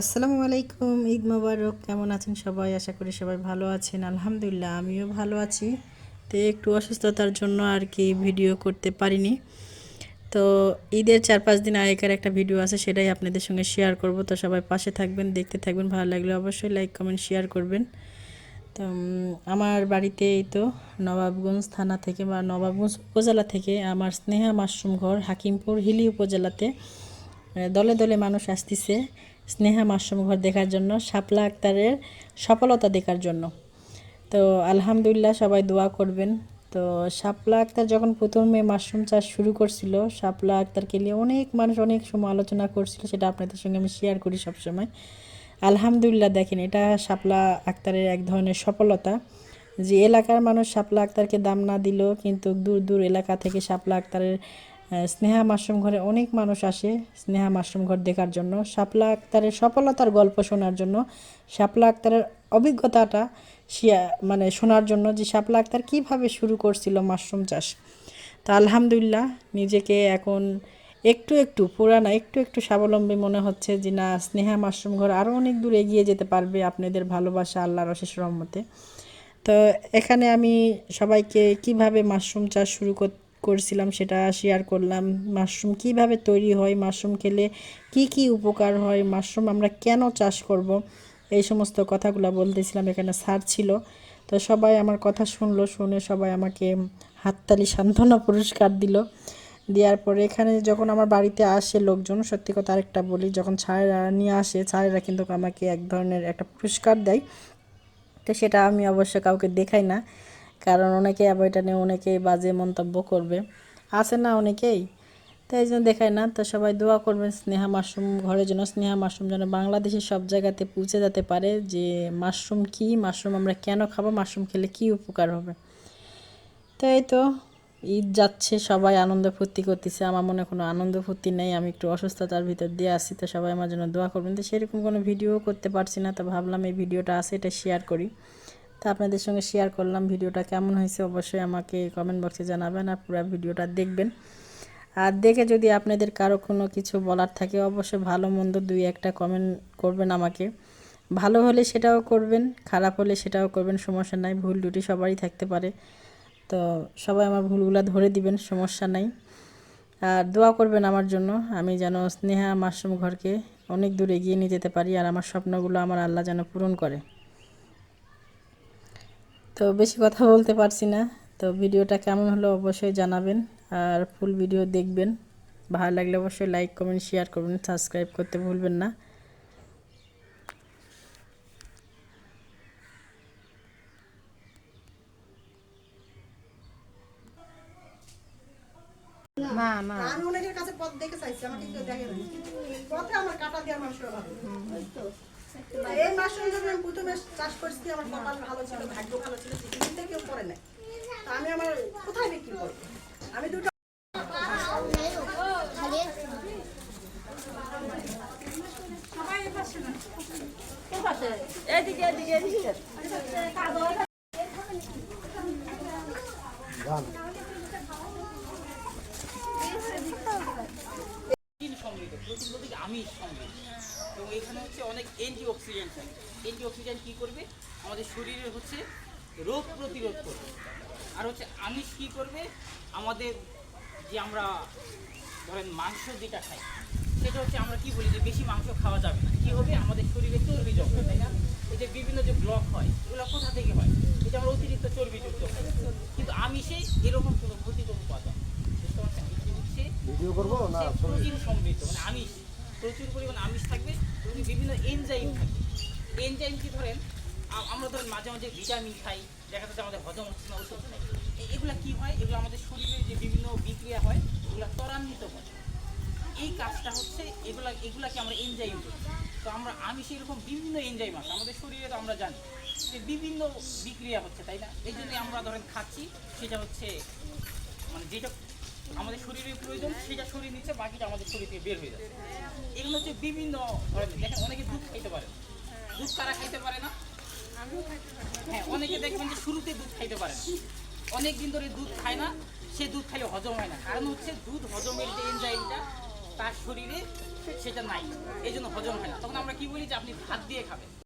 আসসালামু আলাইকুম, ঈদ মোবারক। কেমন আছেন সবাই? আশা করি সবাই ভালো আছেন। আলহামদুলিল্লাহ, আমিও ভালো আছি। তো একটু অসুস্থতার জন্য আর কি ভিডিও করতে পারিনি। তো ঈদের চার পাঁচ দিন আগেকার একটা ভিডিও আছে, সেটাই আপনাদের সঙ্গে শেয়ার করব। তো সবাই পাশে থাকবেন, দেখতে থাকবেন, ভালো লাগলে অবশ্যই লাইক, কমেন্ট, শেয়ার করবেন। তো আমার বাড়িতে এই তো নবাবগঞ্জ থানা থেকে বা নবাবগঞ্জ উপজেলা থেকে আমার স্নেহা মাশরুম ঘর হাকিমপুর হিলি উপজেলাতে দলে দলে মানুষ আসতেছে। স্নেহা মাশরুম ঘর দেখার জন্য, শাপলা আক্তারের সফলতা দেখার জন্য। তো আলহামদুলিল্লাহ সবাই দোয়া করবেন। তো শাপলা আক্তার যখন প্রথমে মাশরুম চাষ শুরু করছিল, শাপলা আক্তারকে নিয়ে অনেক মানুষ অনেক সময় আলোচনা করছিল, সেটা আপনাদের সঙ্গে আমি শেয়ার করি সবসময়। আলহামদুলিল্লাহ দেখেন, এটা শাপলা আক্তারের এক ধরনের সফলতা যে এলাকার মানুষ শাপলা আক্তারকে দাম না দিল কিন্তু দূর দূর এলাকা থেকে শাপলা আক্তারের স্নেহা মাশরুম ঘরে অনেক মানুষ আসে স্নেহা মাশরুম ঘর দেখার জন্য। শাপলা আক্তারের সফলতার গল্প শোনার জন্য। শাপলা আক্তারের অভিজ্ঞতাটা মানে শোনার জন্য যে শাপলা আক্তার কীভাবে শুরু করছিল মাশরুম চাষ। তা আলহামদুলিল্লাহ নিজেকে এখন একটু একটু, পুরানা একটু একটু স্বাবলম্বী মনে হচ্ছে যে না, স্নেহা মাশরুম ঘর আরও অনেক দূর এগিয়ে যেতে পারবে আপনাদের ভালোবাসা, আল্লাহর অশেষ রহমতে। তো এখানে আমি সবাইকে কীভাবে মাশরুম চাষ শুরু কর- করছিলাম সেটা শেয়ার করলাম। মাশরুম কীভাবে তৈরি হয়? মাশরুম খেলে কি কি উপকার হয়? মাশরুম আমরা কেন চাষ করব? এই সমস্ত কথাগুলো বলতেছিলাম, এখানে স্যার ছিল। তো সবাই আমার কথা শুনলো, শুনে সবাই আমাকে হাততালি সান্ত্বনা পুরস্কার দিল। দেওয়ার পরে এখানে যখন আমার বাড়িতে আসে লোকজন, সত্যি কথা আরেকটা বলি, যখন ছায়েরা নিয়ে আসে ছায়েরা কিন্তু আমাকে এক ধরনের একটা পুরস্কার দেয়। তো সেটা আমি অবশ্য কাউকে দেখাই না। কারণ অনেকে আবার নিয়ে অনেকেই বাজে মন্তব্য করবে। আছে না অনেকেই? তো এই জন্য দেখায় না। তো সবাই দোয়া করবেন স্নেহা মাশরুম, ঘরের জন্য স্নেহা মাশরুম যেন বাংলাদেশের সব জায়গাতে পৌঁছে যেতে পারে যে মাশরুম কি, মাশরুম আমরা কেন খাব, মাশরুম খেলে কি উপকার হবে? তো এই তো, ঈদ যাচ্ছে, সবাই আনন্দ ফুর্তি করতেছে। আমার মনে কোনো আনন্দ ফুর্তি নেই, আমি একটু অসুস্থতার ভিতর দিয়ে আসি তো সবাই আমার জন্য দোয়া করবেন। তো সেরকম কোনো ভিডিও করতে পারছি না, তো ভাবলাম এই ভিডিওটা আছে, এটা শেয়ার করি। তো আপনাদের সঙ্গে শেয়ার করলাম ভিডিওটা কেমন হয়েছে অবশ্যই আমাকে কমেন্ট বক্সে জানাবেন আর পুরো ভিডিওটা দেখবেন। আর দেখে যদি আপনাদের কারও কোনো কিছু বলার থাকে অবশ্যই ভালো মন্দ দুই একটা কমেন্ট করবেন আমাকে। ভালো হলে সেটাও করবেন, খারাপ হলে সেটাও করবেন, সমস্যা নাই, ভুল দুটি সবারই থাকতে পারে। তো সবাই আমার ভুলগুলো ধরে দিবেন, সমস্যা নাই। আর দোয়া করবেন আমার জন্য, আমি যেন স্নেহা মাশরুম ঘরকে অনেক দূর এগিয়ে নিয়ে যেতে পারি আর আমার স্বপ্নগুলো আমার আল্লাহ যেন পূরণ করে। তো বেশি কথা বলতে পারছি না। তো ভিডিওটা কেমন হলো অবশ্যই জানাবেন। আর ফুল ভিডিও দেখবেন। ভালো লাগলে অবশ্যই লাইক কমেন্ট শেয়ার করবেন। সাবস্ক্রাইব করতে ভুলবেন না। মা মা। আমি অনেকের কাছে পথ দেখে চাইছি আমাকে কেউ দেখে নাই পথে আমার কাটা মানুষের অভাব। নেই। এই মাশরুম যখন আমি প্রথমে চাষ করছি আমার কপাল ভালো ছিল ভাগ্য ভালো ছিল পৃথিবীতে কেউ করে নাই। তা আমি আমার কোথায় বিক্রি করব? আমি দুটো এদিকে এদিকে এদিকে প্রোটিন সমৃদ্ধ প্রোটিন বলতে কি আমিষ সমৃদ্ধ এবং এখানে হচ্ছে অনেক অ্যান্টি অক্সিডেন্ট থাকে অ্যান্টি কী করবে? আমাদের শরীরে হচ্ছে রোগ প্রতিরোধ করবে। আর হচ্ছে আমিষ কী করবে? আমাদের যে আমরা ধরেন মাংস যেটা খাই সেটা হচ্ছে আমরা কি বলি যে বেশি মাংস খাওয়া যাবে না। কী হবে? আমাদের শরীরে চর্বি জমবে তাই না? এই যে বিভিন্ন যে ব্লক হয় এগুলো কোথা থেকে হয়? এটা আমরা অতিরিক্ত চর্বিযুক্ত। কিন্তু আমিষে এরকম কোনো ক্ষতিকর উপাদান হচ্ছে ভিডিও করব না প্রোটিন সমৃদ্ধ মানে আমিষ প্রচুর পরিমাণ আমিষ থাকবে বিভিন্ন এনজাইম থাকবে এনজাইম কি ধরেন? আমরা ধরেন মাঝে মাঝে ভিটামিন খাই, দেখা যাচ্ছে আমাদের হজম হচ্ছে না, ওষুধ খাই এগুলো কি হয়? এগুলো আমাদের শরীরে যে বিভিন্ন বিক্রিয়া হয়, এগুলো ত্বরান্বিত করে এই কাজটা হচ্ছে এগুলা এগুলাকে আমরা এনজাইম বলি। তো আমরা আমিষে এরকম বিভিন্ন এনজাইম আছে। আমাদের শরীরে তো আমরা জানি যে বিভিন্ন বিক্রিয়া হচ্ছে, তাই না? এই জন্য আমরা ধরেন খাচ্ছি, সেটা হচ্ছে মানে যেটা আমাদের শরীরের প্রয়োজন, সেটা শরীর নিচ্ছে, বাকিটা আমাদের শরীর থেকে বের হয়ে যাচ্ছে। এগুলো হচ্ছে বিভিন্ন ধরনের, দেখেন অনেকে দুধ খাইতে পারে। দুধ কারা খাইতে পারে না? হ্যাঁ অনেকে দেখবেন যে শুরুতে দুধ খাইতে পারে অনেক দিন ধরে দুধ খায় না, সে দুধ খাইলে হজম হয় না। কারণ হচ্ছে দুধ হজমের যে এনজাইমটা তার শরীরে সেটা নাই এই জন্য হজম হয় না। তখন আমরা কি বলি যে আপনি ভাত দিয়ে খাবেন।